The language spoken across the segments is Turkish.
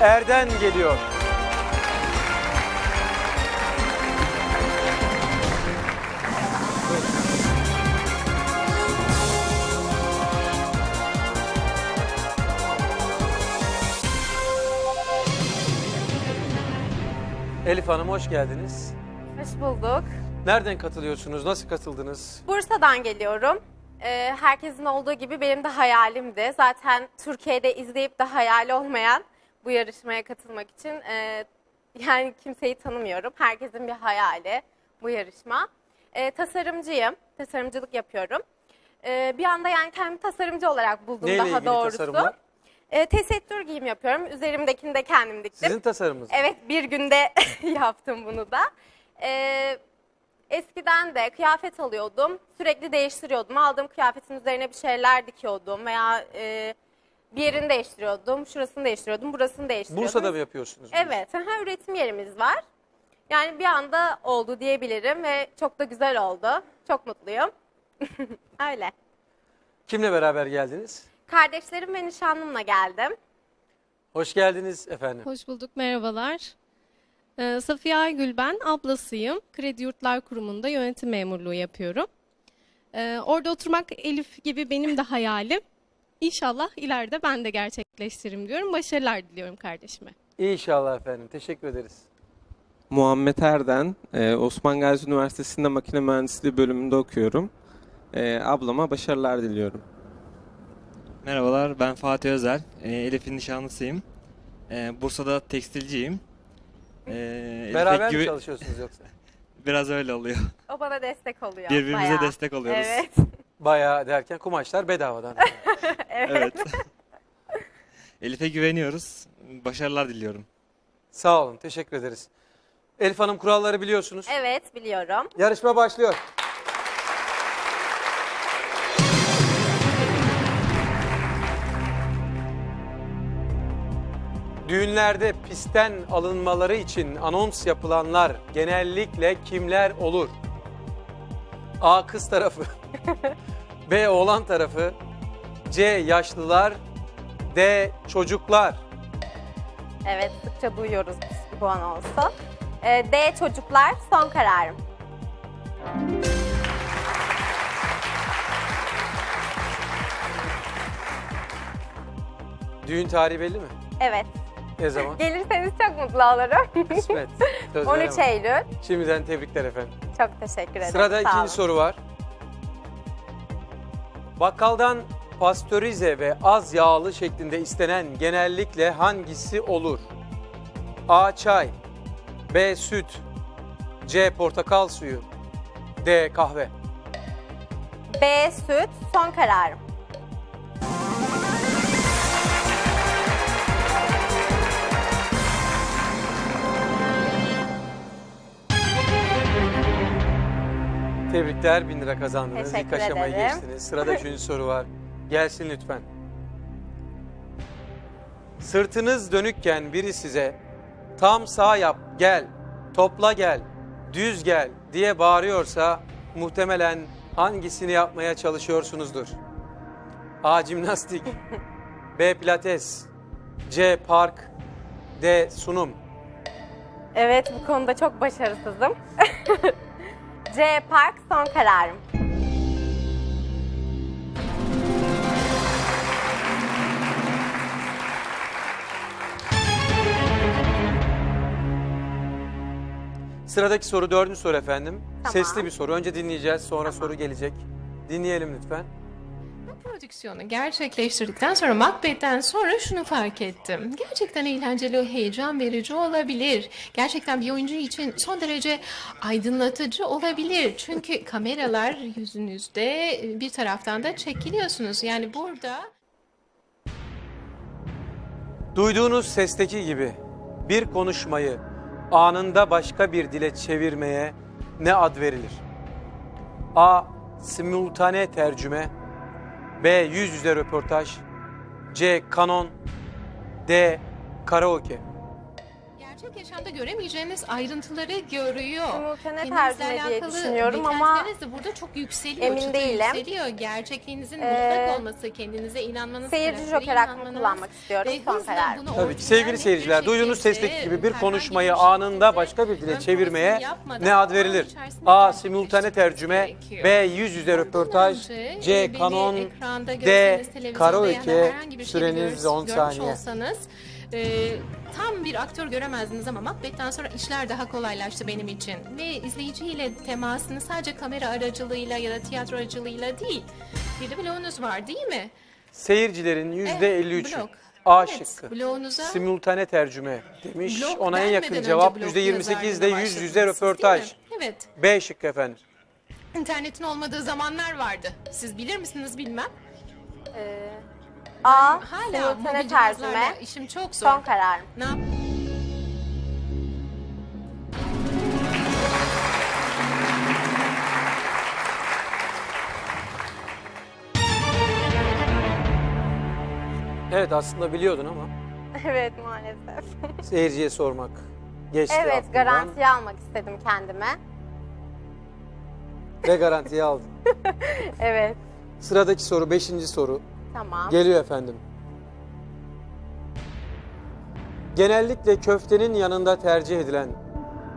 Erden geliyor. Elif Hanım hoş geldiniz. Hoş bulduk. Nereden katılıyorsunuz? Nasıl katıldınız? Bursa'dan geliyorum. Ee, herkesin olduğu gibi benim de hayalimdi. Zaten Türkiye'de izleyip de hayali olmayan bu yarışmaya katılmak için e, yani kimseyi tanımıyorum. Herkesin bir hayali bu yarışma. Ee, tasarımcıyım. Tasarımcılık yapıyorum. Ee, bir anda yani kendimi tasarımcı olarak buldum Neyle daha ilgili doğrusu. tasarımlar? Ee, tesettür giyim yapıyorum. Üzerimdekini de kendim diktim. Sizin tasarımınız. mı? Evet bir günde yaptım bunu da. Ee, eskiden de kıyafet alıyordum. Sürekli değiştiriyordum. Aldığım kıyafetin üzerine bir şeyler dikiyordum veya e, bir yerini değiştiriyordum. Şurasını değiştiriyordum, burasını değiştiriyordum. Bursa'da mı yapıyorsunuz? bunu? Evet, aha, üretim yerimiz var. Yani bir anda oldu diyebilirim ve çok da güzel oldu. Çok mutluyum. Öyle. Kimle beraber geldiniz? Kardeşlerim ve nişanlımla geldim. Hoş geldiniz efendim. Hoş bulduk, merhabalar. Ee, Safiye Aygül ben, ablasıyım. Kredi Yurtlar Kurumu'nda yönetim memurluğu yapıyorum. Ee, orada oturmak Elif gibi benim de hayalim. İnşallah ileride ben de gerçekleştiririm diyorum. Başarılar diliyorum kardeşime. İnşallah efendim. Teşekkür ederiz. Muhammed Erden, e, Osman Gazi Üniversitesi'nde makine mühendisliği bölümünde okuyorum. E, ablama başarılar diliyorum. Merhabalar, ben Fatih Özel. Ee, Elif'in nişanlısıyım. Bursa'da tekstilciyim. Elif'e Beraber mi güve- çalışıyorsunuz yoksa? Biraz öyle oluyor. O bana destek oluyor. Birbirimize bayağı. destek oluyoruz. Evet. Bayağı derken kumaşlar bedavadan. Evet. Elif'e güveniyoruz. Başarılar diliyorum. Sağ olun. Teşekkür ederiz. Elif Hanım kuralları biliyorsunuz. Evet biliyorum. Yarışma başlıyor. Düğünlerde pistten alınmaları için anons yapılanlar genellikle kimler olur? A. Kız tarafı. B. Oğlan tarafı. C. Yaşlılar. D. Çocuklar. Evet sıkça duyuyoruz biz bu anonsu. Ee, D çocuklar son kararım. Düğün tarihi belli mi? Evet. Ne zaman? Gelirseniz çok mutlu olurum. Kısmet. Söz 13 veremem. Eylül. Şimdiden tebrikler efendim. Çok teşekkür ederim. Sırada sağ ikinci olun. soru var. Bakkaldan pastörize ve az yağlı şeklinde istenen genellikle hangisi olur? A. Çay B. Süt C. Portakal suyu D. Kahve B süt son kararım. Tebrikler 1000 lira kazandınız. Teşekkür İlk aşamayı ederim. geçtiniz. Sırada üçüncü soru var. Gelsin lütfen. Sırtınız dönükken biri size tam sağ yap gel, topla gel, düz gel diye bağırıyorsa muhtemelen hangisini yapmaya çalışıyorsunuzdur? A. Jimnastik B. Pilates C. Park D. Sunum Evet bu konuda çok başarısızım. C park son kararım. Sıradaki soru dördüncü soru efendim. Tamam. Sesli bir soru. Önce dinleyeceğiz sonra soru gelecek. Dinleyelim lütfen. Prodüksiyonu gerçekleştirdikten sonra Macbeth'ten sonra şunu fark ettim. Gerçekten eğlenceli, heyecan verici olabilir. Gerçekten bir oyuncu için son derece aydınlatıcı olabilir. Çünkü kameralar yüzünüzde bir taraftan da çekiliyorsunuz. Yani burada... Duyduğunuz sesteki gibi bir konuşmayı anında başka bir dile çevirmeye ne ad verilir? A. Simultane tercüme B. Yüz yüze röportaj C. Kanon D. Karaoke gerçek yaşamda göremeyeceğiniz ayrıntıları görüyor. Simultane tercüme diye düşünüyorum ama de burada çok yükseliyor. emin değilim. Yükseliyor. Gerçekliğinizin Ee, mutlak olması, kendinize inanmanız, seyirci joker inanmanız kullanmak istiyorum. Son Tabii ki sevgili seyirciler duyduğunuz sesteki gibi bir konuşmayı anında başka bir dile çevirmeye ne ad verilir? A. Simultane tercüme. B. Yüz yüze röportaj C. Kanon D. Karaoke şeyde süreniz gör- 10 görmüş saniye. E, tam bir aktör göremezdiniz ama Macbeth'ten sonra işler daha kolaylaştı benim için. Ve izleyiciyle temasını sadece kamera aracılığıyla ya da tiyatro aracılığıyla değil. Bir de bloğunuz var değil mi? Seyircilerin %53'ü blok. A Evet, şıkkı. bloğunuza simultane tercüme demiş. blok Ona en yakın cevap blok %28 de yüz yüze röportaj. Evet. B şıkkı efendim. İnternetin olmadığı zamanlar vardı. Siz bilir misiniz bilmem. Ee, A. Hala Simultane mobil tercüme. işim çok zor. Son kararım. Ne yap- Evet aslında biliyordun ama Evet maalesef. seyirciye sormak geçti evet aklımdan garantiye almak istedim kendime. ve garantiye aldın. Evet Sıradaki soru 5. soru. Tamam. Geliyor efendim. Genellikle köftenin yanında tercih edilen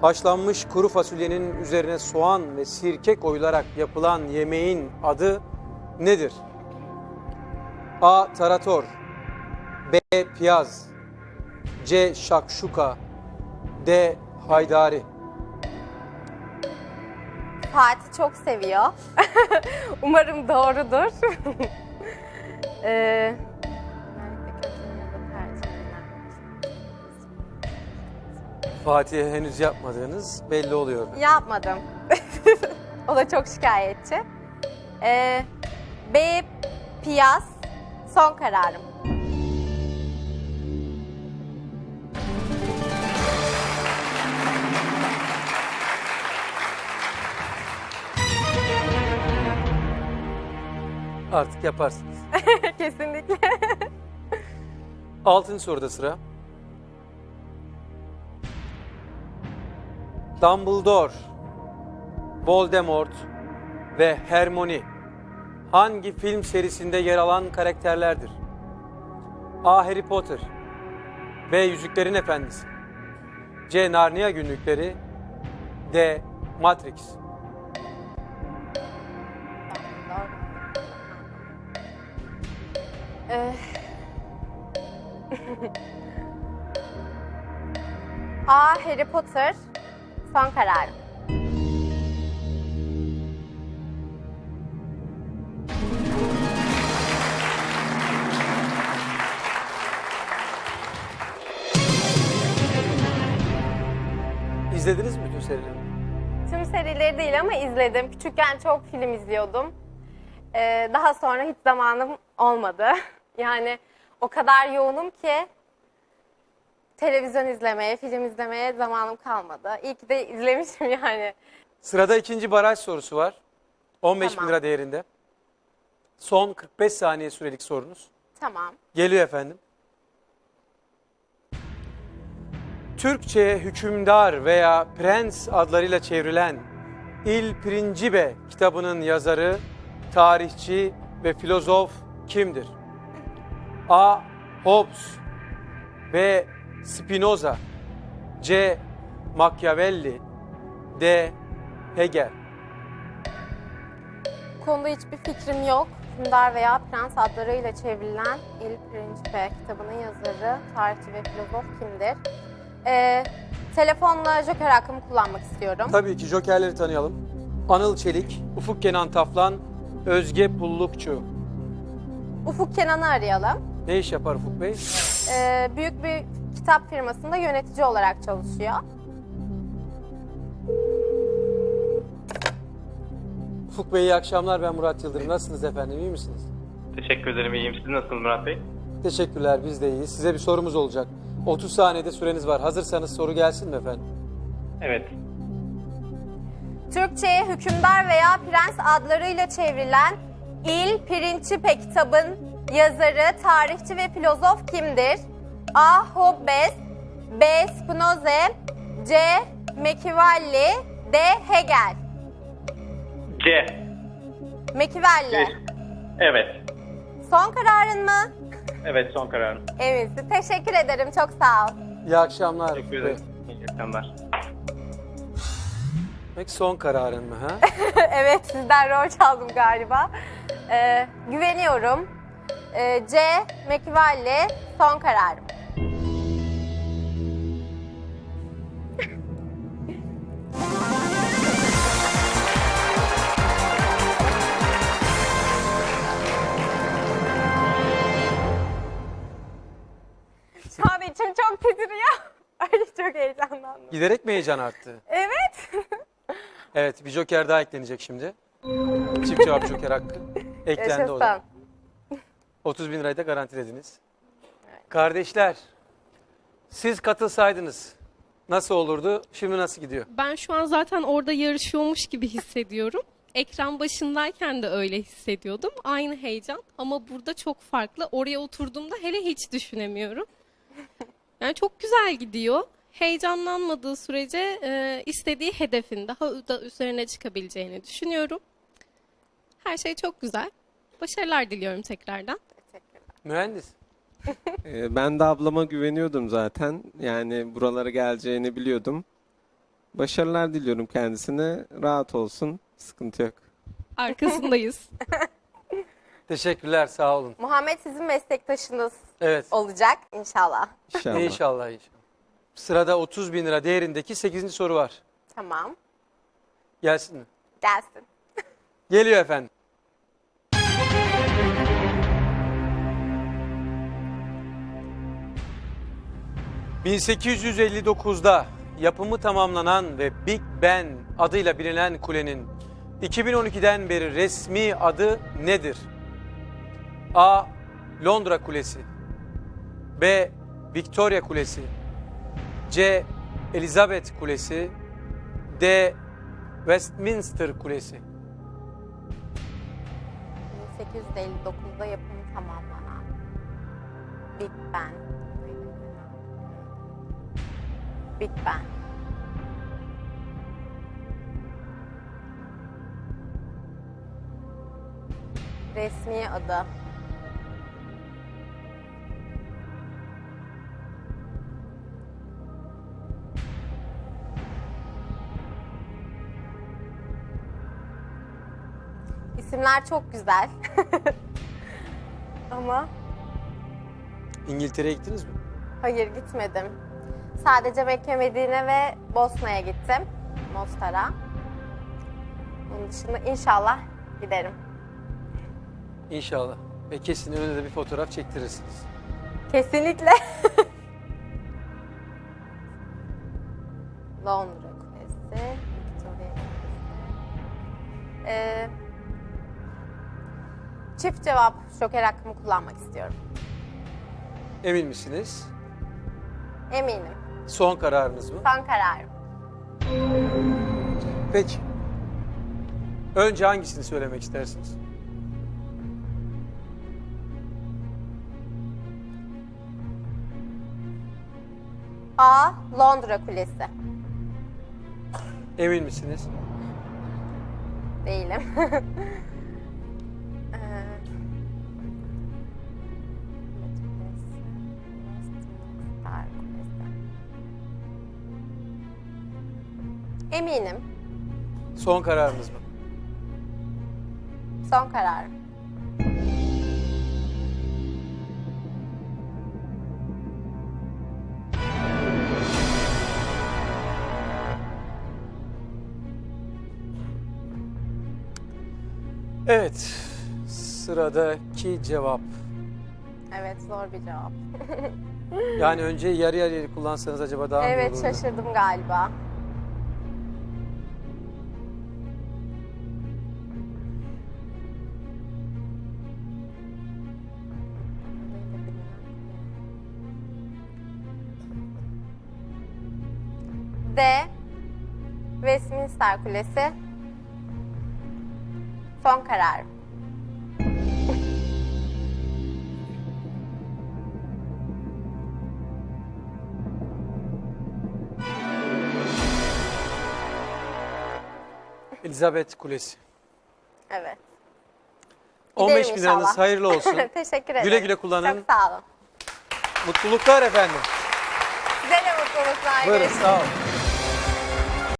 haşlanmış kuru fasulyenin üzerine soğan ve sirke koyularak yapılan yemeğin adı nedir? A. Tarator B. Piyaz C. Şakşuka D. Haydari Fatih çok seviyor. Umarım doğrudur. ee, Fatih'e henüz yapmadığınız belli oluyor. Yapmadım. o da çok şikayetçi. Ee, B. Piyaz. Son kararım. Artık yaparsınız. Kesinlikle. Altın soruda sıra. Dumbledore, Voldemort ve Hermione hangi film serisinde yer alan karakterlerdir? A. Harry Potter B. Yüzüklerin Efendisi C. Narnia Günlükleri D. Matrix Ee, A. Harry Potter. Son kararım. İzlediniz mi bütün serileri? Tüm serileri değil ama izledim. Küçükken çok film izliyordum. Ee, daha sonra hiç zamanım olmadı. Yani o kadar yoğunum ki televizyon izlemeye, film izlemeye zamanım kalmadı. İyi ki de izlemişim yani. Sırada ikinci baraj sorusu var. 15 bin Tamam. lira değerinde. Son 45 saniye sürelik sorunuz. Tamam. Geliyor efendim. Türkçe'ye hükümdar veya prens adlarıyla çevrilen İl Principe kitabının yazarı, tarihçi ve filozof kimdir? A. Hobbes B. Spinoza C. Machiavelli D. Hegel konuda hiçbir fikrim yok. Hükümdar veya prens adlarıyla çevrilen Il Principe kitabının yazarı, tarihçi ve filozof kimdir? Ee, telefonla joker hakkımı kullanmak istiyorum. Tabii ki jokerleri tanıyalım. Anıl Çelik, Ufuk Kenan Taflan, Özge Pullukçu. Ufuk Kenan'ı arayalım. Ne iş yapar Ufuk Bey? Ee, büyük bir kitap firmasında yönetici olarak çalışıyor. Ufuk Bey iyi akşamlar ben Murat Yıldırım. Nasılsınız efendim iyi misiniz? Teşekkür ederim, iyiyim. Siz nasılsınız Murat Bey? Teşekkürler biz de iyiyiz. Size bir sorumuz olacak. 30 saniyede süreniz var. Hazırsanız soru gelsin mi efendim? Evet. Türkçe'ye hükümdar veya prens adlarıyla çevrilen Il Principe kitabın yazarı, tarihçi ve filozof kimdir? A. Hobbes B. Spinoza C. Machiavelli D. Hegel C. Machiavelli. Evet. Son kararın mı? Evet son kararım. Eminsin. Teşekkür ederim. Çok sağ ol. İyi akşamlar. Teşekkür ederim. İyi akşamlar. Peki son kararın mı ha? evet sizden rol çaldım galiba. Ee, güveniyorum. Ee, C. Machiavelli. Son kararım. Şu an içim çok titriyor. Ay çok heyecanlandım. Giderek mi heyecan arttı? Evet. Evet bir joker daha eklenecek şimdi. Çift cevap joker hakkı. Eklendi o da. Yaşasın. 30 bin lirayı da garantilediniz. Kardeşler siz katılsaydınız nasıl olurdu? Şimdi nasıl gidiyor? Ben şu an zaten orada yarışıyormuş gibi hissediyorum. Ekran başındayken de öyle hissediyordum. Aynı heyecan ama burada çok farklı. Oraya oturduğumda hele hiç düşünemiyorum. Yani çok güzel gidiyor. Heyecanlanmadığı sürece e, istediği hedefin daha da üzerine çıkabileceğini düşünüyorum. Her şey çok güzel. Başarılar diliyorum tekrardan. Mühendis. Ee, ben de ablama güveniyordum zaten. Yani buralara geleceğini biliyordum. Başarılar diliyorum kendisine. Rahat olsun. Sıkıntı yok. Arkasındayız. Teşekkürler sağ olun. Muhammed sizin meslektaşınız Evet olacak inşallah. İnşallah. inşallah inşallah. Sırada 30 bin lira değerindeki 8. soru var. Tamam. Gelsin mi? Gelsin. Geliyor efendim. ...1859'da yapımı tamamlanan ve Big Ben adıyla bilinen kulenin 2012'den beri resmi adı nedir? A. Londra Kulesi B. Victoria Kulesi C. Elizabeth Kulesi D. Westminster Kulesi 1859'da yapımı tamamlanan Big Ben. Big Ben. Resmi adı. İsimler çok güzel. Ama İngiltere'ye gittiniz mi? hayır gitmedim. Sadece Mekke, Medine ve Bosna'ya gittim. Mostar'a. Onun dışında inşallah giderim. İnşallah. Ve kesin önünde de bir fotoğraf çektirirsiniz. Kesinlikle. Londra Kulesi, Victoria Kulesi. Ee, çift cevap joker hakkımı kullanmak istiyorum. Emin misiniz? Eminim. Son kararınız mı? Son kararım. Peki. Önce hangisini söylemek istersiniz? A. Londra Kulesi. Emin misiniz? Değilim. Eminim. Son kararınız mı? Son kararım. Evet. Sıradaki cevap. Evet zor bir cevap. Yani önce yarı yarıya kullansanız acaba daha mı evet olurdu? şaşırdım galiba. Star Kulesi. Son kararım. Elizabeth Kulesi. Evet. 15 bin liranız hayırlı olsun. Teşekkür ederim. Güle güle kullanın. Çok sağ olun. Mutluluklar efendim. Size de mutluluklar. Buyurun sağ olun.